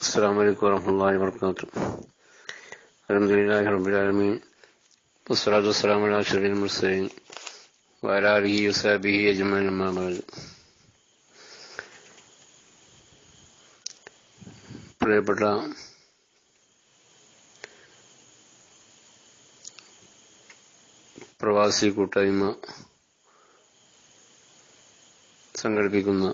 السلام عليكم ورحمة الله وبركاته الحمد لله رب العالمين والصلاة والسلام على أشرف المرسلين وعلى آله وصحبه أجمعين أما بعد പ്രിയപ്പെട്ട പ്രവാസി കൂട്ടായ്മ സംഘടിപ്പിക്കുന്ന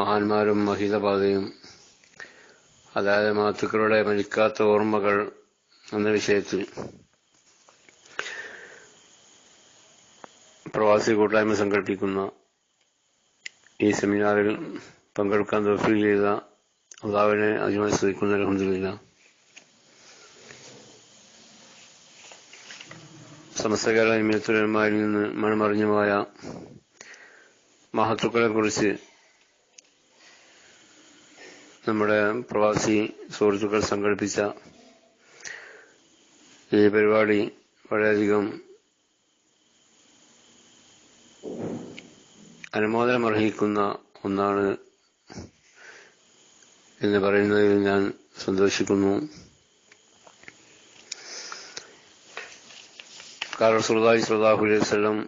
മഹാന്മാരും മഹിതപാതയും അതായത് മാതൃക്കളുടെ മരിക്കാത്ത ഓർമ്മകൾ എന്ന വിഷയത്തിൽ പ്രവാസി കൂട്ടായ്മ സംഘടിപ്പിക്കുന്ന ഈ സെമിനാറിൽ പങ്കെടുക്കാൻ തോഫീൽ ചെയ്ത അള്ളാവിനെ അതിമായി ശ്രദ്ധിക്കുന്ന അലഹമില്ല സമസ്ത കേരള ഇമിയത്തുലന്മാരിൽ നിന്ന് മണമറിഞ്ഞുമായ മഹത്വക്കളെ കുറിച്ച് നമ്മുടെ പ്രവാസി സുഹൃത്തുക്കൾ സംഘടിപ്പിച്ച ഈ പരിപാടി വളരെയധികം അനുമോദനമർഹിക്കുന്ന ഒന്നാണ് എന്ന് പറയുന്നതിൽ ഞാൻ സന്തോഷിക്കുന്നു. കാരണം സുൽദായി സുൽദാഹു അലൈഹി സ്വലം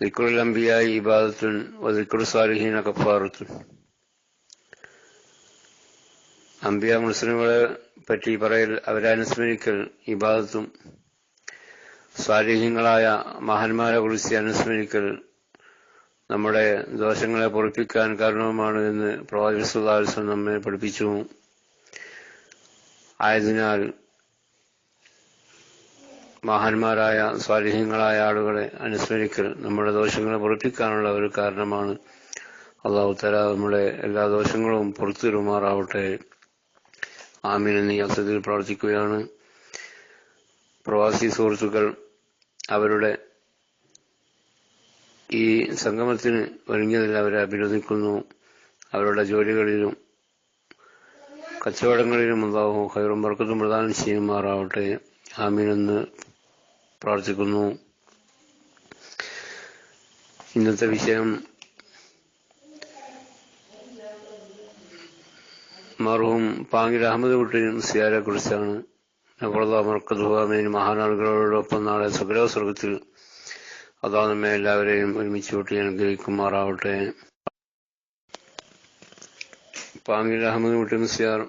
ദിക്കുറുൽ അംബിയായി ഇബാദത്തുൻ ദിക്കുർ അമ്പിയ മുസ്ലിങ്ങളെ പറ്റി പറയൽ അവരെ അനുസ്മരിക്കൽ ഇബാദത്തും. സ്വാധീനങ്ങളായ മഹാന്മാരെ കുറിച്ച് അനുസ്മരിക്കൽ നമ്മുടെ ദോഷങ്ങളെ പൊറിപ്പിക്കാൻ കാരണവുമാണ് എന്ന് പ്രവാചക സുധാരിസം നമ്മെ പഠിപ്പിച്ചു. ആയതിനാൽ മഹാന്മാരായ സ്വാധീനങ്ങളായ ആളുകളെ അനുസ്മരിക്കൽ നമ്മുടെ ദോഷങ്ങളെ പൊറിപ്പിക്കാനുള്ള ഒരു കാരണമാണ്. അള്ളാഹു നമ്മുടെ എല്ലാ ദോഷങ്ങളും പുറത്തിരുമാറാവട്ടെ ആമീൻ എന്നീ യാത്രത്തിൽ പ്രാർത്ഥിക്കുകയാണ്. പ്രവാസി സുഹൃത്തുക്കൾ അവരുടെ ഈ സംഗമത്തിന് ഒരുങ്ങിയതിൽ അവരെ അഭിനന്ദിക്കുന്നു. അവരുടെ ജോലികളിലും കച്ചവടങ്ങളിലും ഉണ്ടാവും ഹൈറും വർക്കത്തും പ്രധാനം ചെയ്യുമാറാവട്ടെ. ആമീൻ എന്ന് പ്രാർത്ഥിക്കുന്നു. ഇന്നത്തെ വിഷയം മറുവും പാങ്ങിൽ അഹമ്മദ് കുട്ടിയും സിയാരെ കുറിച്ചാണ്. മഹാനാളുകളോടൊപ്പം നാളെ സുഗ്രഹ സ്വർഗത്തിൽ അതാ നമ്മെ എല്ലാവരെയും ഒരുമിച്ച് കൂട്ടി അനുഗ്രഹിക്കുമാറാവട്ടെ. പാങ്ങിൽ അഹമ്മദ് കുട്ടി സിയാർ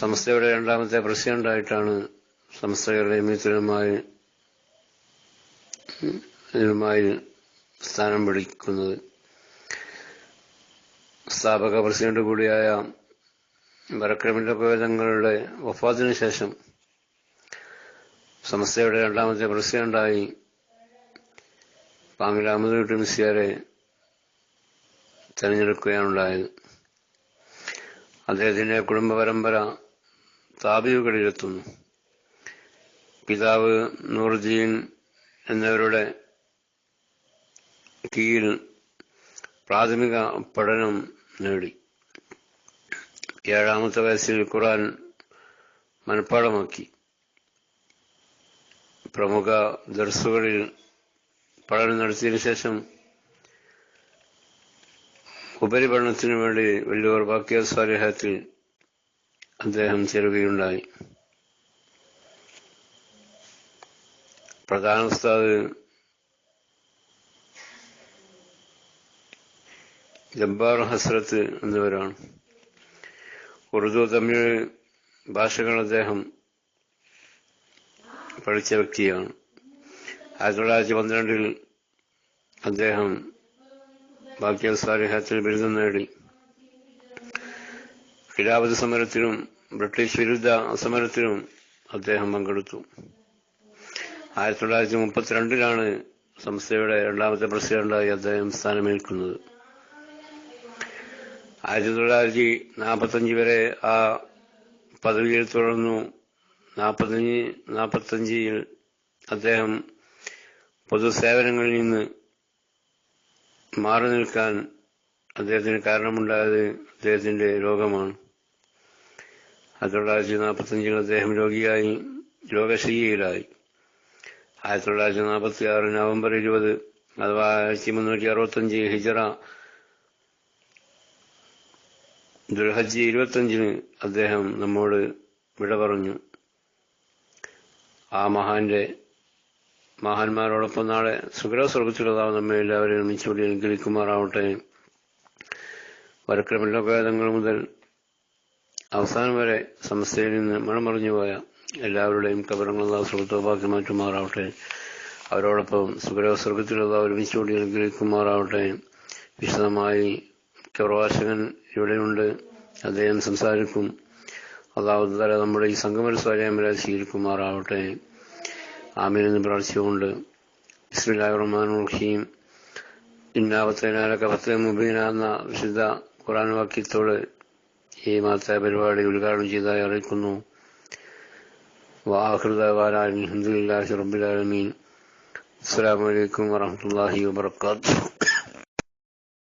സംസ്ഥയുടെ രണ്ടാമത്തെ പ്രസിഡന്റായിട്ടാണ് സംസ്ഥയുടെ മിത്രമായി സ്ഥാനം പിടിക്കുന്നത്. സ്ഥാപക പ്രസിഡന്റ് കൂടിയായ ബറക്രമിന്റെ പ്രവേദങ്ങളുടെ വഫാത്തിന് ശേഷം സംസ്ഥയുടെ രണ്ടാമത്തെ പ്രസിഡന്റായി പാങ്ങിൽ രാമദൂട്ടി മിസിയാരെ തെരഞ്ഞെടുക്കുകയാണുണ്ടായത്. അദ്ദേഹത്തിന്റെ കുടുംബ പരമ്പര താപിയുകളിലെത്തുന്നു പിതാവ് നൂർജീൻ എന്നിവരുടെ കീഴിൽ പ്രാഥമിക പഠനം നേടി. ഏഴാമത്തെ വയസ്സിൽ ഖുറാൻ മനഃപ്പാടമാക്കി പ്രമുഖ ദർസുകളിൽ പഠനം നടത്തിയതിനു ശേഷം ഉപരിപഠനത്തിനു വേണ്ടി വലിയവർ ബാക്കിയ സ്വാരഹത്തിൽ അദ്ദേഹം ചേരുകയുണ്ടായി. പ്രധാന ഉസ്താദ് ജബ്ബാർ ഹസ്രത്ത് എന്നിവരാണ്. ഉറുദു തമിഴ് ഭാഷകൾ അദ്ദേഹം പഠിച്ച വ്യക്തിയാണ്. ആയിരത്തി തൊള്ളായിരത്തി പന്ത്രണ്ടിൽ അദ്ദേഹം ബാക്കിയ സാലിഹത്തിൽ ബിരുദം നേടി. ഖിലാഫത്ത് സമരത്തിലും ബ്രിട്ടീഷ് വിരുദ്ധ സമരത്തിലും അദ്ദേഹം പങ്കെടുത്തു. ആയിരത്തി തൊള്ളായിരത്തി മുപ്പത്തിരണ്ടിലാണ് സംസ്ഥയുടെ രണ്ടാമത്തെ പ്രസിഡന്റായി അദ്ദേഹം സ്ഥാനമേൽക്കുന്നത്. ആയിരത്തി തൊള്ളായിരത്തി നാൽപ്പത്തഞ്ച് വരെ ആ പദവിയിൽ തുടർന്നു. നാൽപ്പത്തഞ്ച് നാൽപ്പത്തഞ്ചിൽ അദ്ദേഹം പൊതുസേവനങ്ങളിൽ നിന്ന് മാറി നിൽക്കാൻ അദ്ദേഹത്തിന് കാരണമുണ്ടായത് അദ്ദേഹത്തിന്റെ രോഗമാണ്. ആയിരത്തി തൊള്ളായിരത്തി നാൽപ്പത്തഞ്ചിൽ അദ്ദേഹം രോഗിയായി രോഗശയ്യയിലായി. ആയിരത്തി തൊള്ളായിരത്തി നാൽപ്പത്തി ആറ് നവംബർ ഇരുപത് അഥവാ ആയിരത്തി മുന്നൂറ്റി അറുപത്തഞ്ച് ഹിജറ ദുൽഹജ്ജ് ഇരുപത്തഞ്ചിന് അദ്ദേഹം നമ്മോട് വിട പറഞ്ഞു. ആ മഹാന്റെ മഹാന്മാരോടൊപ്പം നാളെ സുഗ്രഹ സ്വർഗത്തിലുള്ളതാവും നമ്മെ എല്ലാവരെയും ഒന്നിച്ചുകൂടി അനുഗ്രഹിക്കുമാറാവട്ടെ. വരക്രമലോകേതങ്ങൾ മുതൽ അവസാനം വരെ സമസ്തയിൽ നിന്ന് മണമറിഞ്ഞു പോയ എല്ലാവരുടെയും കബറങ്ങളെല്ലാം സുഹൃത്തോപാക്കി മാറ്റുമാറാവട്ടെ. അവരോടൊപ്പം സുഗ്രഹ സ്വർഗത്തിലുള്ള ഒരുമിച്ചുകൂടി അനുഗ്രഹിക്കുമാറാവട്ടെ. വിശദമായി പ്രവാചകൻ ഇവിടെയുണ്ട്. അദ്ദേഹം സംസാരിക്കും. തല നമ്മുടെ ഈ സംഗമന സ്വാര്യമര സ്വീകരിക്കുമാറാവട്ടെ. ആമീനെന്ന് പ്രാർത്ഥിച്ചുകൊണ്ട് ഇസ്മില്ലാഹി റഹ്മാൻ റഹീം ഇന്നാവത്തേനാലൊക്കെ പത്ത് മുബീന വിശുദ്ധ ഖുറാൻ വാക്യത്തോട് ഈ മാത്ര പരിപാടി ഉദ്ഘാടനം ചെയ്തതായി അറിയിക്കുന്നു. വാഹൃദാൻ അലഹമുല്ലാഹി റബുലാലമീൻ അസ്സാം വലൈക്കും വാഹമത്തല്ലാഹി വാബർക്കാത്തു